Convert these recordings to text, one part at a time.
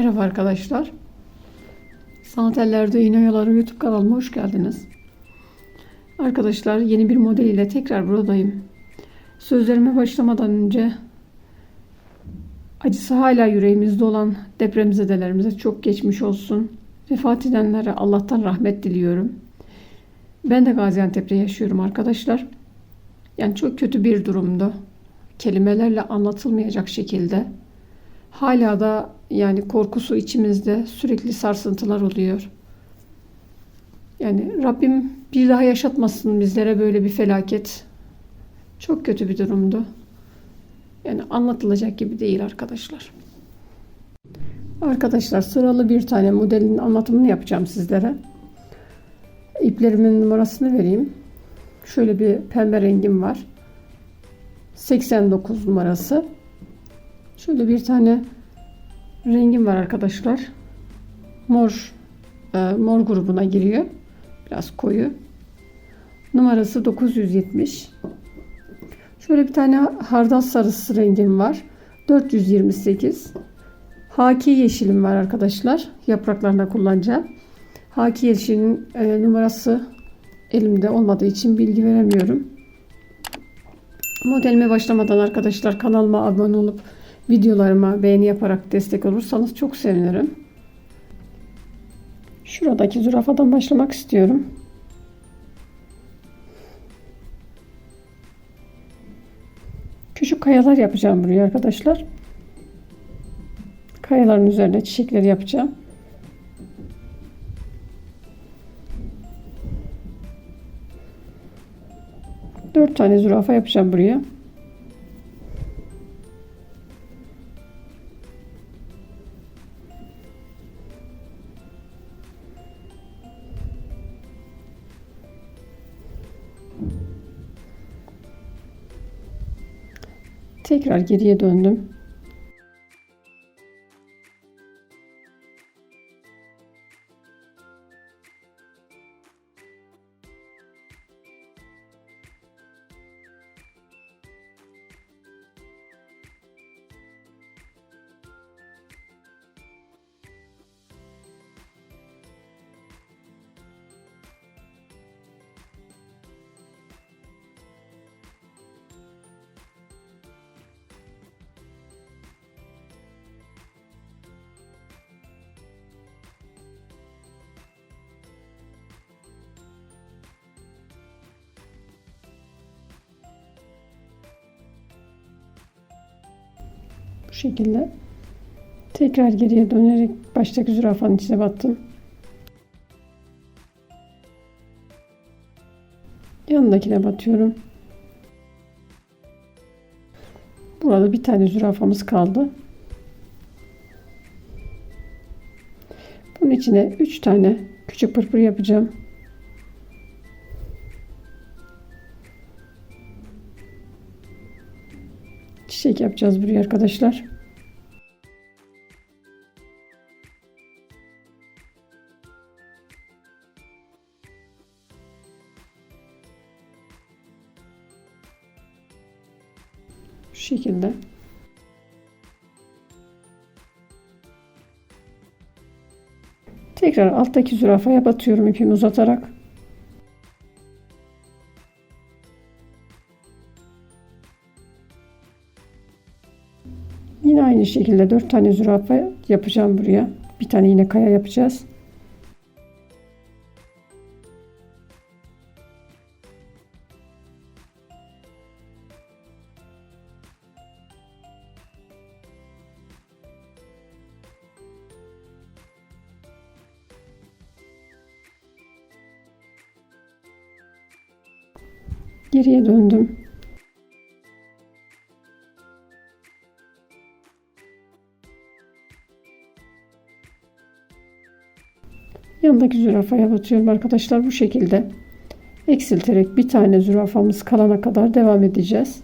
Merhaba arkadaşlar. Sanat Ellerde İğne YouTube kanalıma hoş geldiniz. Arkadaşlar yeni bir model ile tekrar buradayım. Sözlerime başlamadan önce acısı hala yüreğimizde olan depremzedelerimize çok geçmiş olsun. Vefat edenlere Allah'tan rahmet diliyorum. Ben de Gaziantep'te yaşıyorum arkadaşlar. Yani çok kötü bir durumdu. Kelimelerle anlatılmayacak şekilde. Hala da yani korkusu içimizde sürekli sarsıntılar oluyor. Yani Rabbim bir daha yaşatmasın bizlere böyle bir felaket. Çok kötü bir durumdu. Yani anlatılacak gibi değil arkadaşlar. Arkadaşlar sıralı bir tane modelin anlatımını yapacağım sizlere. İplerimin numarasını vereyim. Şöyle bir pembe rengim var. 89 numarası. Şöyle bir tane rengim var arkadaşlar. Mor e, mor grubuna giriyor. Biraz koyu. Numarası 970. Şöyle bir tane hardal sarısı rengim var. 428. Haki yeşilim var arkadaşlar. Yapraklarına kullanacağım. Haki yeşilin e, numarası elimde olmadığı için bilgi veremiyorum. Modelime başlamadan arkadaşlar kanalıma abone olup videolarıma beğeni yaparak destek olursanız çok sevinirim. Şuradaki zürafadan başlamak istiyorum. Küçük kayalar yapacağım buraya arkadaşlar. Kayaların üzerine çiçekleri yapacağım. Dört tane zürafa yapacağım buraya. Tekrar geriye döndüm. Şekilde tekrar geriye dönerek baştaki zürafanın içine battım. Yanındakine batıyorum. Burada bir tane zürafamız kaldı. Bunun içine 3 tane küçük pırpır yapacağım. Yapacağız buraya arkadaşlar. Şu şekilde. Tekrar alttaki zürafaya batıyorum ipimi uzatarak. Şekilde 4 tane zürafa yapacağım buraya. Bir tane yine kaya yapacağız. Geriye döndüm. Yanındaki zürafaya batıyorum arkadaşlar bu şekilde. Eksilterek bir tane zürafamız kalana kadar devam edeceğiz.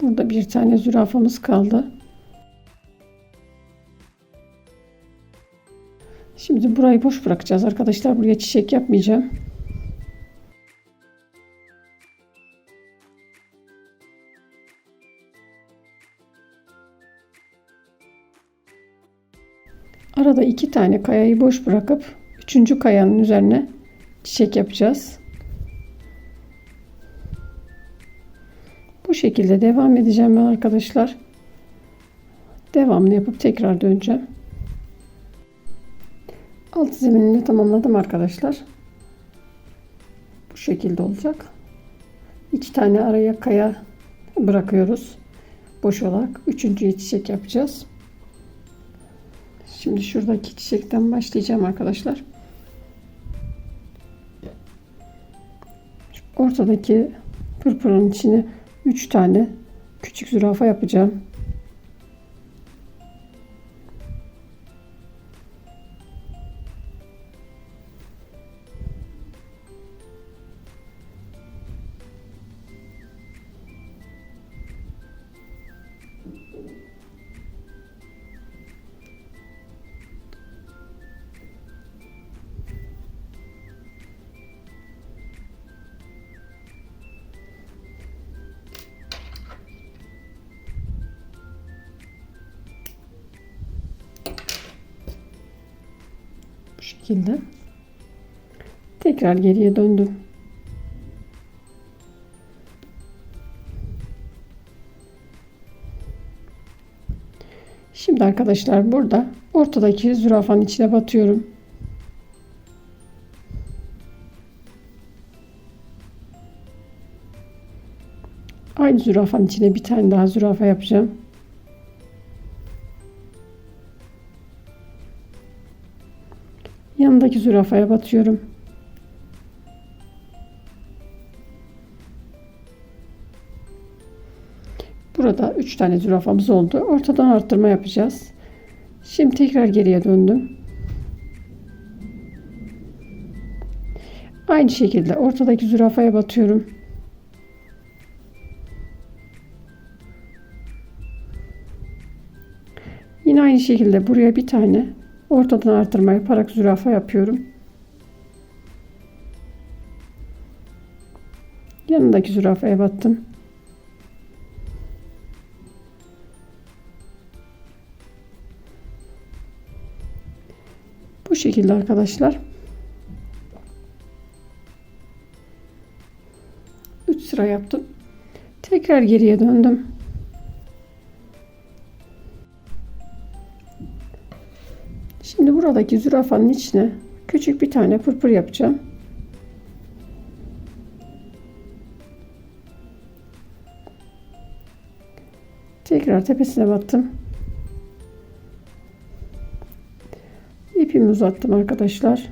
Burada bir tane zürafamız kaldı. Şimdi burayı boş bırakacağız arkadaşlar. Buraya çiçek yapmayacağım. Arada iki tane kayayı boş bırakıp üçüncü kayanın üzerine çiçek yapacağız. Bu şekilde devam edeceğim ben arkadaşlar. Devamını yapıp tekrar döneceğim. Alt zeminini tamamladım arkadaşlar. Bu şekilde olacak. İki tane araya kaya bırakıyoruz. Boş olarak. Üçüncüye çiçek yapacağız. Şimdi şuradaki çiçekten başlayacağım arkadaşlar. Ortadaki pırpırın içine 3 tane küçük zürafa yapacağım. Şekilde. Tekrar geriye döndüm. Şimdi arkadaşlar burada ortadaki zürafanın içine batıyorum. Aynı zürafanın içine bir tane daha zürafa yapacağım. Yanındaki zürafaya batıyorum. Burada 3 tane zürafamız oldu. Ortadan arttırma yapacağız. Şimdi tekrar geriye döndüm. Aynı şekilde ortadaki zürafaya batıyorum. Yine aynı şekilde buraya bir tane ortadan artırma yaparak zürafa yapıyorum. Yanındaki zürafaya battım. Bu şekilde arkadaşlar. 3 sıra yaptım. Tekrar geriye döndüm. Buradaki zürafanın içine küçük bir tane pırpır yapacağım. Tekrar tepesine battım. İpimi uzattım arkadaşlar.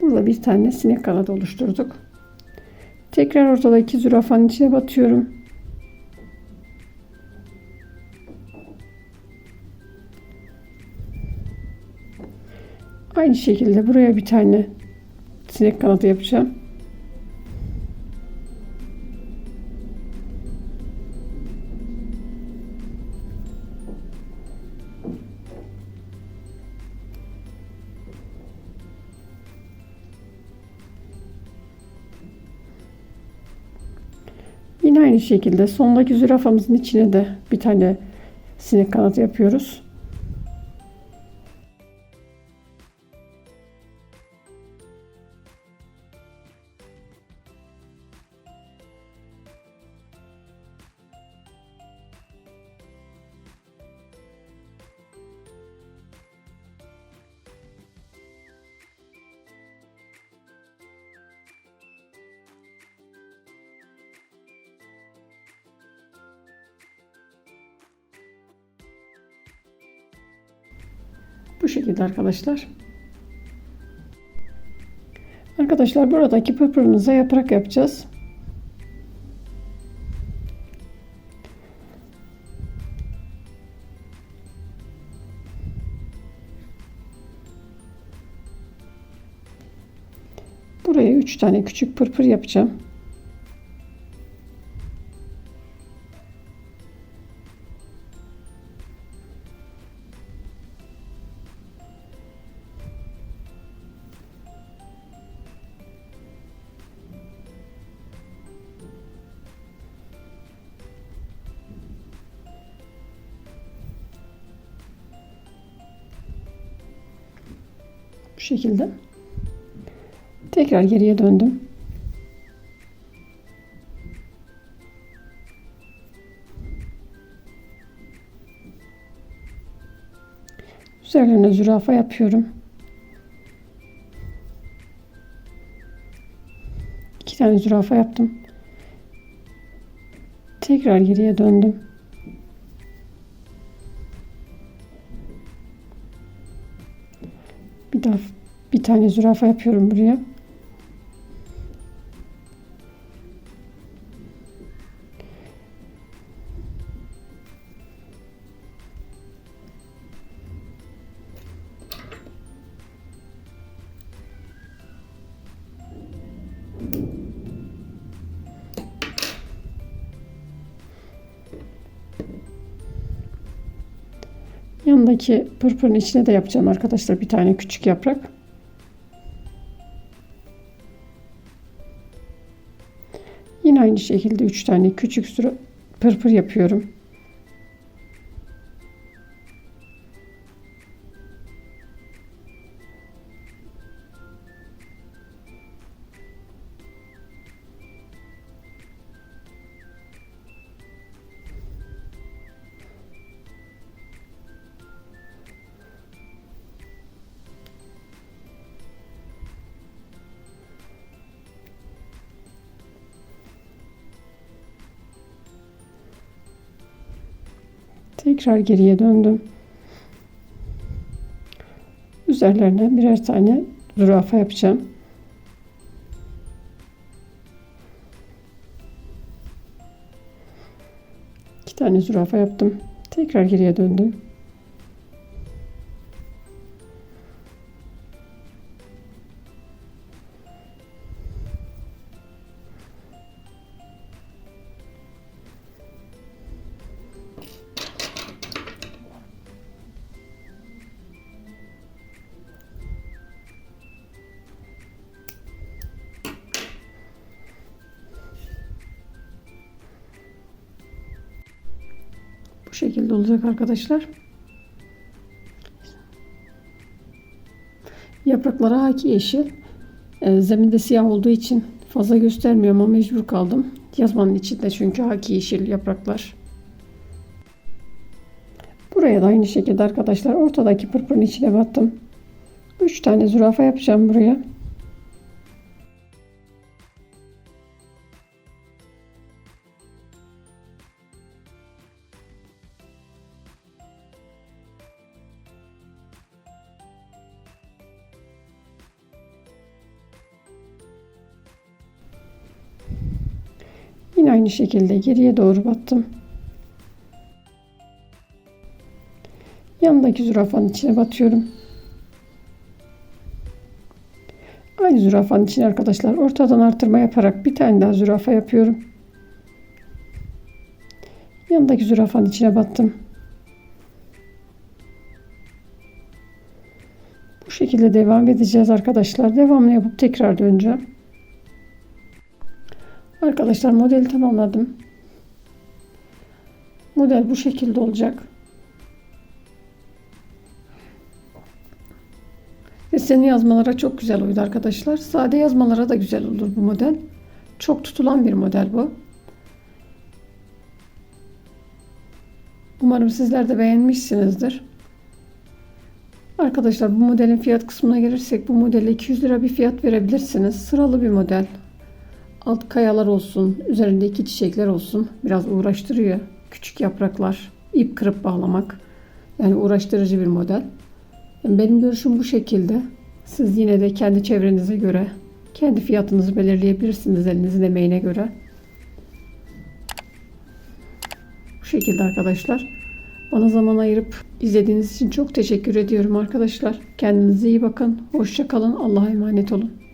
Burada bir tane sinek kanadı oluşturduk. Tekrar ortadaki zürafanın içine batıyorum. Aynı şekilde buraya bir tane sinek kanadı yapacağım. Yine aynı şekilde sondaki zürafamızın içine de bir tane sinek kanadı yapıyoruz. Bu şekilde arkadaşlar. Arkadaşlar buradaki pırpırımıza yaprak yapacağız. Buraya 3 tane küçük pırpır yapacağım. Şekilde. Tekrar geriye döndüm. Üzerlerine zürafa yapıyorum. İki tane zürafa yaptım. Tekrar geriye döndüm. Bir daha bir tane zürafa yapıyorum buraya. Yanındaki pırpırın içine de yapacağım arkadaşlar bir tane küçük yaprak. Yine aynı şekilde 3 tane küçük sürü pırpır yapıyorum. Tekrar geriye döndüm. Üzerlerine birer tane zürafa yapacağım. İki tane zürafa yaptım. Tekrar geriye döndüm. Bu şekilde olacak arkadaşlar. Yaprakları haki yeşil. E, zeminde siyah olduğu için fazla göstermiyorum ama mecbur kaldım. Yazmanın içinde çünkü haki yeşil yapraklar. Buraya da aynı şekilde arkadaşlar ortadaki pırpırın içine battım. 3 tane zürafa yapacağım buraya. Aynı şekilde geriye doğru battım. Yanındaki zürafanın içine batıyorum. Aynı zürafanın içine arkadaşlar ortadan artırma yaparak bir tane daha zürafa yapıyorum. Yanındaki zürafanın içine battım. Bu şekilde devam edeceğiz arkadaşlar. Devamlı yapıp tekrar döneceğim. Arkadaşlar modeli tamamladım. Model bu şekilde olacak. Deseni yazmalara çok güzel uydu arkadaşlar. Sade yazmalara da güzel olur bu model. Çok tutulan bir model bu. Umarım sizler de beğenmişsinizdir. Arkadaşlar bu modelin fiyat kısmına gelirsek bu modele 200 lira bir fiyat verebilirsiniz. Sıralı bir model. Alt kayalar olsun, üzerinde iki çiçekler olsun. Biraz uğraştırıyor. Küçük yapraklar, ip kırıp bağlamak. Yani uğraştırıcı bir model. Benim görüşüm bu şekilde. Siz yine de kendi çevrenize göre, kendi fiyatınızı belirleyebilirsiniz elinizin emeğine göre. Bu şekilde arkadaşlar. Bana zaman ayırıp izlediğiniz için çok teşekkür ediyorum arkadaşlar. Kendinize iyi bakın. Hoşça kalın. Allah'a emanet olun.